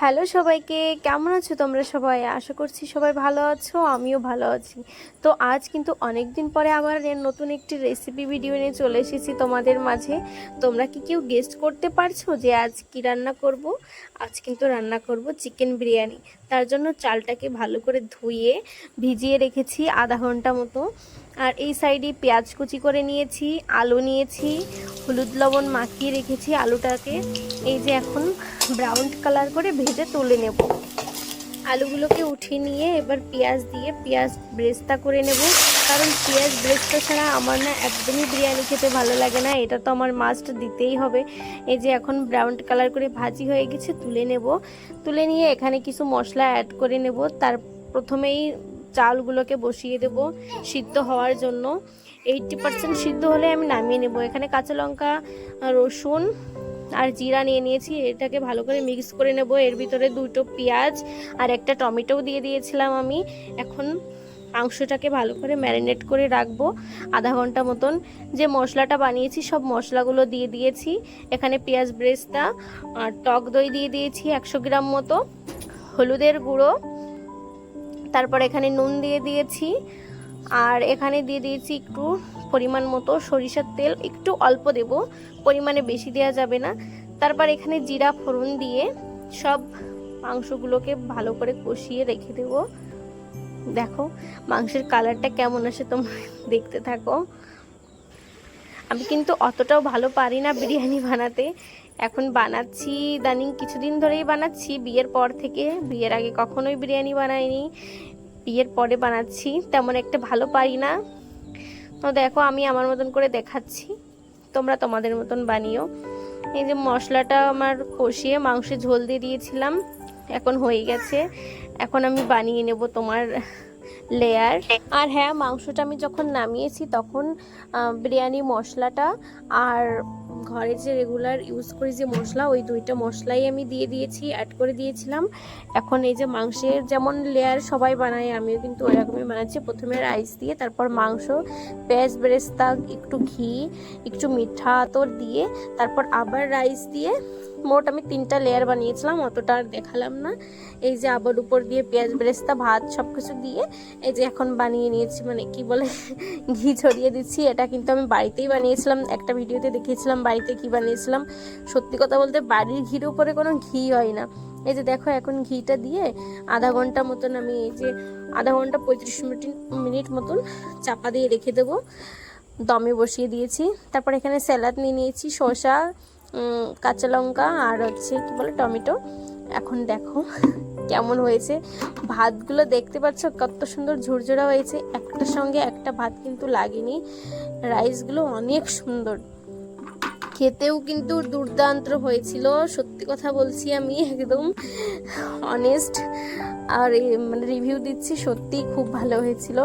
Hello সবাইকে, কেমন আছো তোমরা সবাই? আশা করছি সবাই ভালো আছো, আমিও ভালো আছি। তো আজ কিন্তু অনেক দিন পরে আবার নতুন একটি রেসিপি ভিডিও নিয়ে চলে এসেছি তোমাদের মাঝে। তোমরা কি কেউ গেস্ট করতে পারছ যে আজ কি রান্না করব? আজ কিন্তু রান্না করব চিকেন বিরিয়ানি। তার জন্য চালটাকে ভালো করে ধুয়ে ভিজিয়ে রেখেছি আধা ঘণ্টা মতো। আর এই সাইডে পেঁয়াজ কুচি করে নিয়েছি, আলু নিয়েছি, হলুদ লবণ মাখিয়ে রেখেছি আলুটাকে। এই যে এখন ব্রাউন কালার করে ভেজে তুলে নেব। আলুগুলোকে উঠিয়ে নিয়ে এবার পেঁয়াজ দিয়ে পেঁয়াজ ব্রেস্তা করে নেব। কারণ পেঁয়াজ ব্রেস্তা ছাড়া আমার না একদমই বিরিয়ানি খেতে ভালো লাগে না। এটা তো আমার মাস্ট দিতেই হবে। এই যে এখন ব্রাউন কালার করে ভাজি হয়ে গেছে, তুলে নেব। তুলে নিয়ে এখানে কিছু মশলা অ্যাড করে নেব। তার প্রথমেই চালগুলোকে বসিয়ে দেব সিদ্ধ হওয়ার জন্য। এইটটি পার্সেন্ট সিদ্ধ হলে আমি নামিয়ে নেব। এখানে কাঁচা লঙ্কা, রসুন আর জিরা নিয়ে নিয়েছি, এটাকে ভালো করে মিক্স করে নেব। এর ভিতরে দুটো পেঁয়াজ আর একটা টমেটোও দিয়ে দিয়েছিলাম আমি। এখন মাংসটাকে ভালো করে ম্যারিনেট করে রাখব আধা ঘণ্টা মতন। যে মশলাটা বানিয়েছি, সব মশলাগুলো দিয়ে দিয়েছি। এখানে পেঁয়াজ ব্রেস্তা আর টক দই দিয়ে দিয়েছি একশো গ্রাম মতো। হলুদের গুঁড়ো। তারপর এখানে নুন দিয়ে দিয়েছি। আর এখানে দিয়ে দিয়েছি একটু পরিমাণ মতো সরিষার তেল। একটু অল্প দেব, পরিমাণে বেশি দেওয়া যাবে না। তারপর এখানে জিরা, ফোড়ন দিয়ে সব মাংসগুলোকে ভালো করে কষিয়ে রেখে দেব। দেখো, মাংসের কালারটা কেমন আসে তোমরা দেখতে থাকো। আমি কিন্তু অতটাও ভালো পারি না বিরিয়ানি বানাতে। এখন বানাচ্ছি, ইদানিং কিছুদিন ধরেই বানাচ্ছি। বিয়ের পর থেকে, বিয়ের আগে কখনোই বিরিয়ানি বানাইনি। বিয়ের পরে বানাচ্ছি, তেমন একটা ভালো পারি না। তো দেখো, আমি আমার মতন করে দেখাচ্ছি। তোমরা তোমাদের মতন বানিও। এই যে মশলাটা আমার কষিয়ে মাংসে ঝোল দিয়ে দিয়েছিলাম, এখন হয়ে গেছে। এখন আমি বানিয়ে নেব তোমার লেয়ার আর হ্যাঁ মাংসটা আমি যখন নামিয়েছি তখন বিরিয়ানি মশলাটা আর ঘরে যে রেগুলার ইউজ করি যে মশলা, ওই দুইটা মশলাই আমি দিয়ে দিয়েছি অ্যাড করে দিয়েছিলাম। এখন এই যে মাংসের যেমন লেয়ার সবাই বানায়, আমিও কিন্তু ওইরকমই বানাচ্ছি। প্রথমে রাইস দিয়ে, তারপর মাংস, পেঁয়াজ, বেরেস্তা, একটু ঘি, একটু মিঠা আতর দিয়ে, তারপর আবার রাইস দিয়ে মোট আমি তিনটা লেয়ার বানিয়েছিলাম, অতটা আর দেখালাম না। এই যে আবার উপর দিয়ে পেঁয়াজ, বেরেস্তা, ভাত সব কিছু দিয়ে এই যে এখন বানিয়ে নিয়েছি মানে কি বলে, ঘি ছড়িয়ে দিচ্ছি। এটা কিন্তু আমি বাড়িতেই বানিয়েছিলাম, একটা ভিডিওতে দেখিয়েছিলাম বাড়িতে কি বানিয়েছিলাম। সত্যি কথা বলতে বাড়ির ঘির উপরে কোনো ঘি হয় না। এই যে দেখো এখন ঘিটা দিয়ে আধা ঘণ্টা মতন আমি এই যে আধা ঘণ্টা পঁয়ত্রিশ মিনিট মিনিট মতন চাপা দিয়ে রেখে দেবো। দমে বসিয়ে দিয়েছি। তারপর এখানে স্যালাড নিয়ে নিয়েছি, শসা কাঁচা লঙ্কা আর হচ্ছে কি বলে টমেটো। এখন দেখো কেমন হয়েছে। ভাতগুলো দেখতে পাচ্ছ, কত সুন্দর ঝুরঝুরা হয়েছে। একটার সঙ্গে একটা ভাত কিন্তু লাগেনি। রাইসগুলো অনেক সুন্দর। খেতেও কিন্তু দুর্দান্ত হয়েছিল, সত্যি কথা বলছি আমি, একদম অনেস্ট আর মানে রিভিউ দিচ্ছি, সত্যিই খুব ভালো হয়েছিল।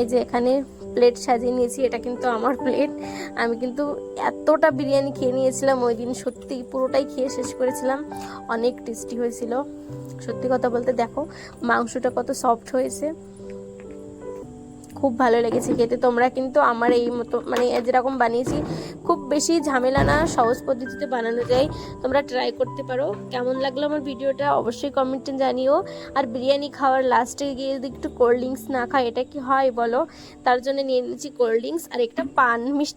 এই যে এখানে প্লেট সাজিয়ে নিয়েছি, এটা কিন্তু আমার প্লেট আমি কিন্তু এতটা বিরিয়ানি খেয়ে নিয়েছিলাম, ওই দিন সত্যি পুরোটাই খেয়ে শেষ করেছিলাম। অনেক টেস্টি হয়েছিল। সত্যি কথা বলতে দেখো, মাংসটা কত সফট হয়েছে। খুব ভালো লেগেছে খেতে। তোমরা কিন্তু আমার এই মতো মানে যেরকম বানিয়েছি, খুব বেশি ঝামেলা না, সহজ পদ্ধতিতে বানানো যায়। তোমরা ট্রাই করতে পারো। কেমন লাগল আমার ভিডিওটা অবশ্যই কমেন্টে জানিও। আর বিরিয়ানি খাওয়ার লাস্টে গিয়ে যদি একটু কোল্ড ড্রিঙ্কস না খায় এটা কি হয় বলো? তার জন্য নিয়ে নিয়েছি কোল্ড ড্রিঙ্কস আর একটা পান মিষ্টি